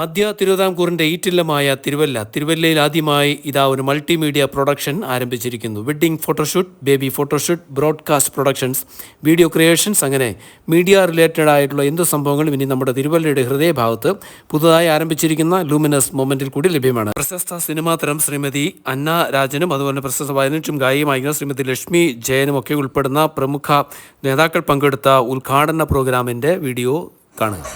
മധ്യ തിരുവിതാംകൂറിന്റെ ഈറ്റില്ലമായ തിരുവല്ല. തിരുവല്ലയിൽ ആദ്യമായി ഇതാ ഒരു മൾട്ടിമീഡിയ പ്രൊഡക്ഷൻ ആരംഭിച്ചിരിക്കുന്നു. Wedding photoshoot baby photoshoot broadcast productions video creations അങ്ങനെ മീഡിയ റിലേറ്റഡ് ആയിട്ടുള്ള എന്ത് സംഭവങ്ങളും ഇനി നമ്മുടെ തിരുവല്ലയുടെ ഹൃദയഭാഗത്ത് പുതുതായി ആരംഭിച്ചിരിക്കുന്ന ലൂമിനസ് മൊമെന്റിൽ കൂടി ലഭ്യമാണ്. പ്രശസ്ത സിനിമാതരം ശ്രീമതി അന്ന രാജനും അതുപോലെ പ്രശസ്ത വയലിനും ഗായികമായിരുന്ന ശ്രീമതി ലക്ഷ്മി ജയനും ഒക്കെ ഉൾപ്പെടുന്ന പ്രമുഖ നേതാക്കൾ പങ്കെടുത്ത ഉദ്ഘാടന പ്രോഗ്രാമിന്റെ വീഡിയോ കാണുക.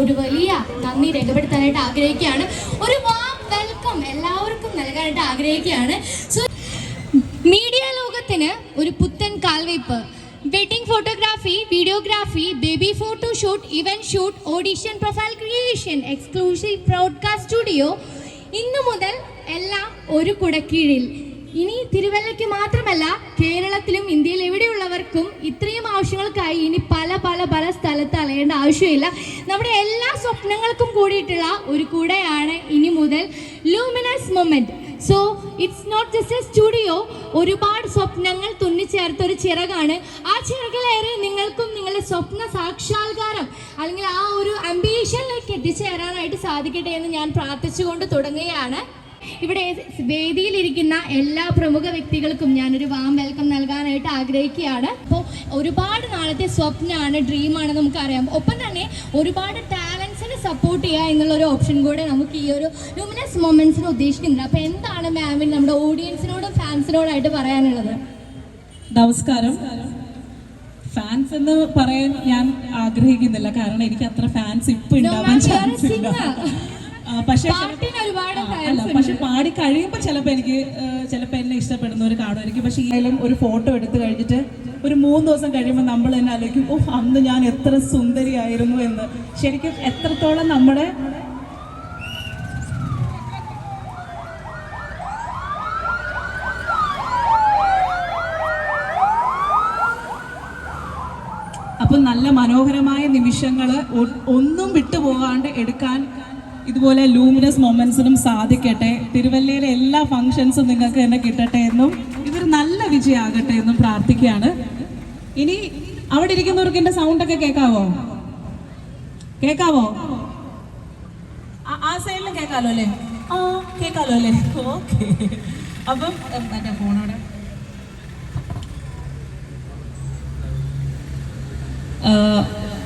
ഒരു വലിയ നന്ദി രേഖപ്പെടുത്താനായിട്ട് ആഗ്രഹിക്കുകയാണ്. ഒരു വാം വെൽക്കം എല്ലാവർക്കും നൽകാനായിട്ട് ആഗ്രഹിക്കുകയാണ്. സോ മീഡിയ ലോകത്തിന് ഒരു പുത്തൻ കാൽവയ്പ് wedding photography videography baby photo shoot event shoot audition profile creation exclusive broadcast studio ഇന്നു മുതൽ എല്ലാം ഒരു കുടക്കീഴിൽ. ഇനി തിരുവല്ലയ്ക്ക് മാത്രമല്ല കേരളത്തിലും ഇന്ത്യയിൽ എവിടെയുള്ളവർക്കും ഇത്രയും ആവശ്യങ്ങൾക്കായി ഇനി പല പല പല സ്ഥലത്ത് അലയേണ്ട ആവശ്യമില്ല. നമ്മുടെ എല്ലാ സ്വപ്നങ്ങൾക്കും കൂടിയിട്ടുള്ള ഒരു കൂടെയാണ് ഇനി മുതൽ luminous moment so it's not just a studio ഒരുപാട് സ്വപ്നങ്ങൾ തുന്നിച്ചേർത്ത ഒരു ചിറകാണ്. ആ ചിറകിലേറെ നിങ്ങൾക്കും നിങ്ങളുടെ സ്വപ്ന സാക്ഷാത്കാരം അല്ലെങ്കിൽ ആ ഒരു അംബീഷനിലേക്ക് എത്തിച്ചേരാനായിട്ട് സാധിക്കട്ടെ എന്ന് ഞാൻ പ്രാർത്ഥിച്ചുകൊണ്ട് തുടങ്ങുകയാണ്. ഇവിടെ വേദിയിലിരിക്കുന്ന എല്ലാ പ്രമുഖ വ്യക്തികൾക്കും ഞാനൊരു വാം വെൽക്കം നൽകാനായിട്ട് ആഗ്രഹിക്കുകയാണ്. അപ്പോൾ ഒരുപാട് നാളത്തെ സ്വപ്നമാണ് ഡ്രീമാണ് നമുക്കറിയാം. ഒപ്പം തന്നെ ഒരുപാട് ടാലൻസിനെ സപ്പോർട്ട് ചെയ്യുക എന്നുള്ള ഒരു ഓപ്ഷൻ കൂടെ നമുക്ക് ഈ ഒരു ലൂമിനസ് മൊമെന്റ്സിന് ഉദ്ദേശിക്കുന്നുണ്ട്. അപ്പോൾ എന്താണ് മാമിന് നമ്മുടെ ഓഡിയൻസിനോടും ഫാൻസിനോടായിട്ട് പറയാനുള്ളത്? നമസ്കാരം. ഫാൻസ് എന്ന് പറയാൻ ഞാൻ ആഗ്രഹിക്കുന്നില്ല. കാരണം എനിക്ക് അത്ര ഫാൻസ് ഇപ്പൊ ഉണ്ടാവാൻ ചാൻസ് ഇല്ല. പക്ഷേ അല്ല പക്ഷെ പാടി കഴിയുമ്പോൾ ചിലപ്പോൾ എനിക്ക് ചിലപ്പോൾ എന്നെ ഇഷ്ടപ്പെടുന്നവർ കാണുമായിരിക്കും പക്ഷെ ഇതിലും ഒരു ഫോട്ടോ എടുത്തു കഴിഞ്ഞിട്ട് ഒരു മൂന്ന് ദിവസം കഴിയുമ്പോൾ നമ്മൾ തന്നെ ആലോചിക്കും ഓ അന്ന് ഞാൻ എത്ര സുന്ദരിയായിരുന്നു എന്ന്. ശരിക്കും എത്രത്തോളം നമ്മുടെ അപ്പം നല്ല മനോഹരമായ നിമിഷങ്ങൾ ഒന്നും വിട്ടുപോകാണ്ട് എടുക്കാൻ ഇതുപോലെ ലൂമിനസ് മൊമെന്റ്സിനും സാധിക്കട്ടെ. തിരുവല്ലയിലെ എല്ലാ ഫങ്ഷൻസും നിങ്ങൾക്ക് തന്നെ കിട്ടട്ടെ എന്നും ഇതൊരു നല്ല വിജയമാകട്ടെ എന്നും പ്രാർത്ഥിക്കുകയാണ്. ഇനി അവിടെ ഇരിക്കുന്നവർക്ക് എന്റെ സൗണ്ടൊക്കെ കേൾക്കാവോ കേൾക്കാവോ ആ- സൈഡിലും കേൾക്കാലോ അല്ലേ? ആ കേൾക്കാലോ അല്ലേ? അപ്പം എന്റെ ഫോണോടെ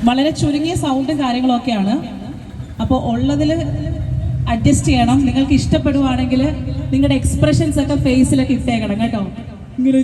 വളരെ ചുരുങ്ങിയ സൗണ്ടും കാര്യങ്ങളൊക്കെയാണ്. അപ്പോൾ ഉള്ളതിൽ അഡ്ജസ്റ്റ് ചെയ്യണം. നിങ്ങൾക്ക് ഇഷ്ടപ്പെടുവാണെങ്കിൽ നിങ്ങളുടെ എക്സ്പ്രഷൻസ് ഒക്കെ ഫേസിലൊക്കെ ഇട്ടേക്കണം കേട്ടോ. ഇങ്ങനെ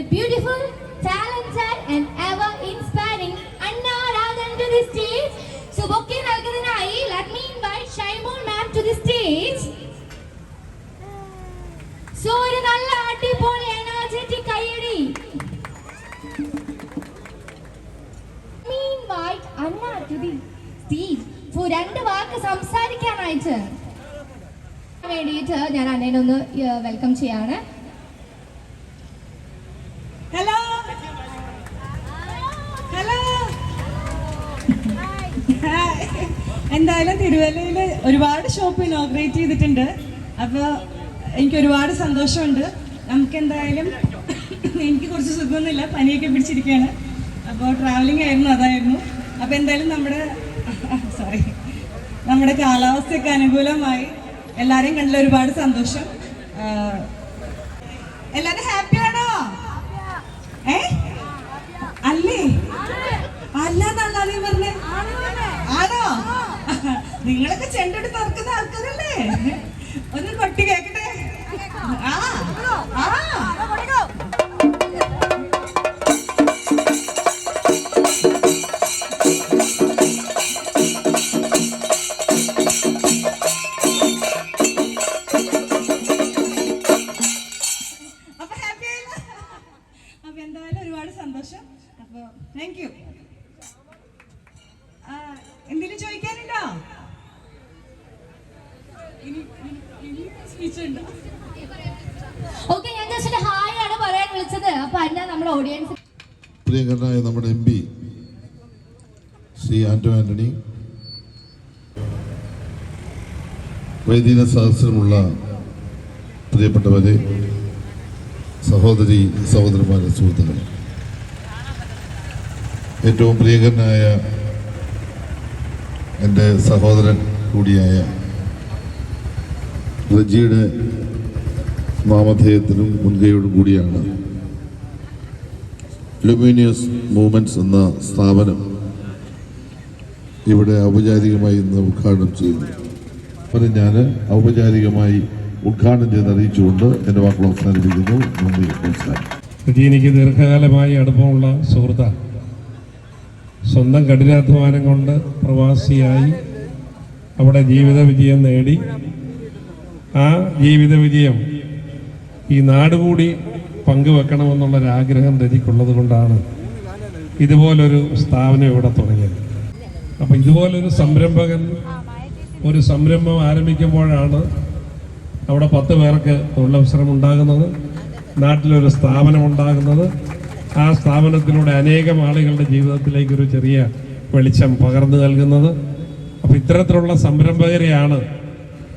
the beautiful, talented and ever inspiring Anna Radhan to the stage. So, bouquet let me invite Shaimon ma'am to the stage. So, ഒരു നല്ല അടിപൊളി എനർജറ്റിക് കൈയടി Meanwhile, Anna to the stage for രണ്ട് വാക്ക് സംസാരിക്കാനായിട്ട് വേണ്ടിയിട്ട് ഞാൻ അന്നേനൊന്ന് വെൽക്കം ചെയ്യാണ് തിരുവല്ലയിൽ ഒരുപാട് ഷോപ്പ് ഇനോഗ്രേറ്റ് ചെയ്തിട്ടുണ്ട്. അപ്പോൾ എനിക്ക് ഒരുപാട് സന്തോഷമുണ്ട്. നമുക്ക് എന്തായാലും എനിക്ക് കുറച്ച് സുഖമൊന്നുമില്ല. പനിയൊക്കെ പിടിച്ചിരിക്കുകയാണ്. അപ്പോൾ ട്രാവലിംഗ് ആയിരുന്നു അതായിരുന്നു. അപ്പോൾ എന്തായാലും നമ്മുടെ സോറി നമ്മുടെ കാലാവസ്ഥയ്ക്ക് അനുകൂലമായി. എല്ലാവരെയും കണ്ടില്ല ഒരുപാട് സന്തോഷം. എല്ലാവരും എല്ലാവരും ഹാപ്പിയാണോ ഏ? അല്ലേ? അല്ല എന്നാണ് ആണോ നിങ്ങളൊക്കെ ചെണ്ടെടുത്ത് ഇറക്കുന്ന ആൾക്കാരല്ലേ? ഒന്ന് കൊട്ടി കേക്കട്ടെ. ആ ആ. പ്രിയങ്കരനായ നമ്മുടെ എം പി ശ്രീ ആന്റോ ആന്റണി വൈദിക സഹസ്രമുള്ള പ്രിയപ്പെട്ടവരെ സഹോദരി സഹോദരന്മാരെ സുഹൃത്തുക്കളെ. ഏറ്റവും പ്രിയങ്കരനായ എന്റെ സഹോദരൻ കൂടിയായ റജിയുടെ നാമധേയത്തിനും മുൻകൈയോടും കൂടിയാണ് ലുമീനിയസ് മൂവ്മെന്റ്സ് എന്ന സ്ഥാപനം ഇവിടെ ഔപചാരികമായി ഇന്ന് ഉദ്ഘാടനം ചെയ്യുന്നു. അപ്പോൾ ഞാൻ ഔപചാരികമായി ഉദ്ഘാടനം ചെയ്ത് അറിയിച്ചുകൊണ്ട് എന്റെ വാക്കുകൾ അവസാനിപ്പിക്കുന്നു. നന്ദി നമസ്കാരം. എനിക്ക് ദീർഘകാലമായി അടുപ്പമുള്ള സുഹൃത്താണ് സ്വന്തം കഠിനാധ്വാനം കൊണ്ട് പ്രവാസിയായി അവിടെ ജീവിത വിജയം നേടി. ആ ജീവിത വിജയം ഈ നാടുകൂടി പങ്കുവെക്കണമെന്നുള്ളൊരാഗ്രഹം രതിക്കുള്ളത് കൊണ്ടാണ് ഇതുപോലൊരു സ്ഥാപനം ഇവിടെ തുടങ്ങിയത്. അപ്പം ഇതുപോലൊരു സംരംഭകൻ ഒരു സംരംഭം ആരംഭിക്കുമ്പോഴാണ് അവിടെ പത്ത് പേർക്ക് തൊഴിലവസരം ഉണ്ടാകുന്നത് നാട്ടിലൊരു സ്ഥാപനം ഉണ്ടാകുന്നത് ആ സ്ഥാപനത്തിലൂടെ അനേകം ആളുകളുടെ ജീവിതത്തിലേക്ക് ഒരു ചെറിയ വെളിച്ചം പകർന്നു നൽകുന്നത്. അപ്പം ഇത്തരത്തിലുള്ള സംരംഭകരെയാണ്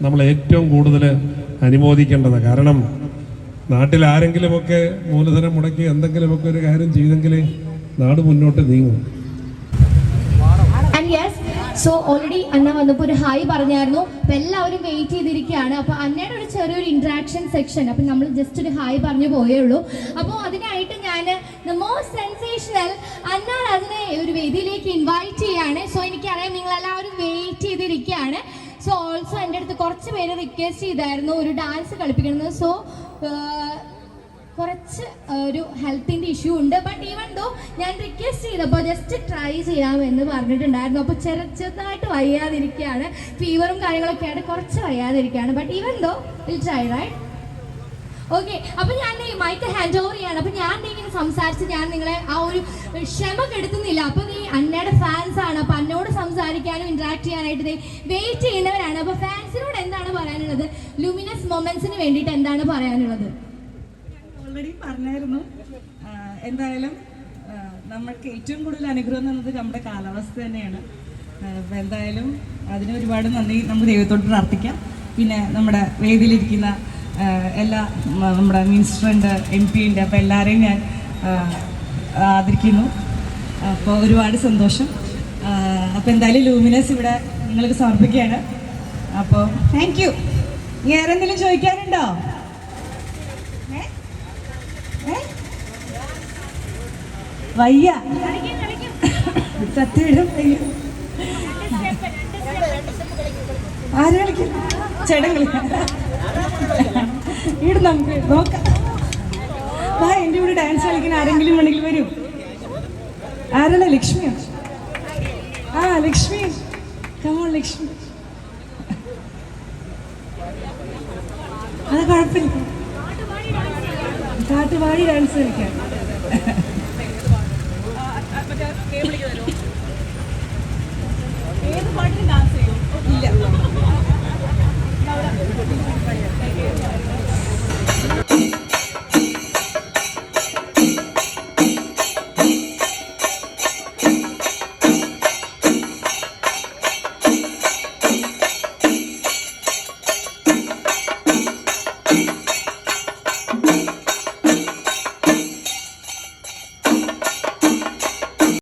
നമ്മൾ ഏറ്റവും കൂടുതൽ അനുമോദിക്കേണ്ടത്. കാരണം നാട്ടിൽ ആരെങ്കിലുമൊക്കെ മൂലധനം മുടക്കി എന്തെങ്കിലുമൊക്കെ ഒരു കാര്യം ചെയ്തെങ്കിൽ നാട് മുന്നോട്ട് നീങ്ങും. സോ ഓൾറെഡി അന്ന വന്നപ്പോൾ ഒരു ഹായ് പറഞ്ഞായിരുന്നു. അപ്പൊ എല്ലാവരും വെയിറ്റ് ചെയ്തിരിക്കുകയാണ്. അപ്പൊ അന്നയുടെ ഒരു ചെറിയൊരു ഇന്ററാക്ഷൻ സെക്ഷൻ അപ്പൊ നമ്മൾ ജസ്റ്റ് ഒരു ഹായ് പറഞ്ഞു പോയേ ഉള്ളൂ. അപ്പോൾ അതിനായിട്ട് ഞാൻ മോസ്റ്റ് സെൻസേഷണൽ അന്ന അതിനെ ഒരു വേദിയിലേക്ക് ഇൻവൈറ്റ് ചെയ്യാണ്. സോ എനിക്കറിയാം നിങ്ങൾ എല്ലാവരും വെയിറ്റ് ചെയ്തിരിക്കുകയാണ്. സോ ഓൾസോ എന്റെ അടുത്ത് കുറച്ച് പേര് റിക്വസ്റ്റ് ചെയ്തായിരുന്നു. ഒരു ഡാൻസ് കളിപ്പിക്കണമെന്ന് സോ കുറച്ച് ഒരു ഹെൽത്തിന്റെ ഇഷ്യൂ ഉണ്ട്. ബട്ട് ഈവൻ ദോ ഞാൻ റിക്വസ്റ്റ് ചെയ്തപ്പോൾ ജസ്റ്റ് ട്രൈ ചെയ്യാമെന്ന് പറഞ്ഞിട്ടുണ്ടായിരുന്നു. അപ്പോൾ ചെറു ചെറുതായിട്ട് വയ്യാതിരിക്കുകയാണ്. ഫീവറും കാര്യങ്ങളൊക്കെ ആയിട്ട് കുറച്ച് വയ്യാതിരിക്കുകയാണ്. But even though will try right okay അപ്പൊ ഞാൻ മൈക്ക് ഹാൻഡ് ഓവർ ചെയ്യാണ്. അപ്പൊ ഞാൻ ഇങ്ങനെ സംസാരിച്ച് ഞാൻ നിങ്ങളെ ആ ഒരു ക്ഷമ കെടുത്തുന്നില്ല. അപ്പൊ നീ അന്നയുടെ ഫാൻസ് ആണ്. അപ്പൊ അന്നോട് സംസാരിക്കാനും ഇന്ററാക്ട് ചെയ്യാനായിട്ട് വെയിറ്റ് ചെയ്യുന്നവരാണ്. അപ്പൊ ഫാൻസിനോട് എന്താണ് പറയാനുള്ളത്? ലുമിനസ് മൊമെന്റ്സിന് വേണ്ടിയിട്ട് എന്താണ് പറയാനുള്ളത്? ഓൾറെഡി പറഞ്ഞായിരുന്നു. എന്തായാലും നമ്മൾക്ക് ഏറ്റവും കൂടുതൽ അനുഗ്രഹം എന്നത് നമ്മുടെ കാലാവസ്ഥ തന്നെയാണ്. എന്തായാലും അതിന് ഒരുപാട് നന്ദി. നമുക്ക് ദൈവത്തോട് പ്രാർത്ഥിക്കാം. പിന്നെ നമ്മുടെ വേദിയിലിരിക്കുന്ന എല്ലാ നമ്മുടെ മിനിസ്റ്ററുണ്ട് എം പി ഉണ്ട് അപ്പോൾ എല്ലാവരെയും ഞാൻ ആദരിക്കുന്നു. അപ്പോൾ ഒരുപാട് സന്തോഷം. അപ്പോൾ എന്തായാലും ലൂമിനസ് ഇവിടെ നിങ്ങൾക്ക് സമർപ്പിക്കുകയാണ്. അപ്പോൾ താങ്ക് യു വേറെ എന്തെങ്കിലും ചോദിക്കാനുണ്ടോ? വയ്യ. സത്യവിടം ആരെ കളിക്കും? ചേട്ടൻ കളിക്കാം. ഇവിടെ നമുക്ക് നോക്കാം. വാ എന്റെ കൂടെ ഡാൻസ് കളിക്കാൻ ആരെങ്കിലും വേണമെങ്കിൽ വരും. ആരാണ്? ലക്ഷ്മിയോ? ആ ലക്ഷ്മി. കമോൺ ലക്ഷ്മി. അത് കുഴപ്പമില്ല. പാട്ടുപാടി ഡാൻസ് കളിക്കാം. ഇല്ല.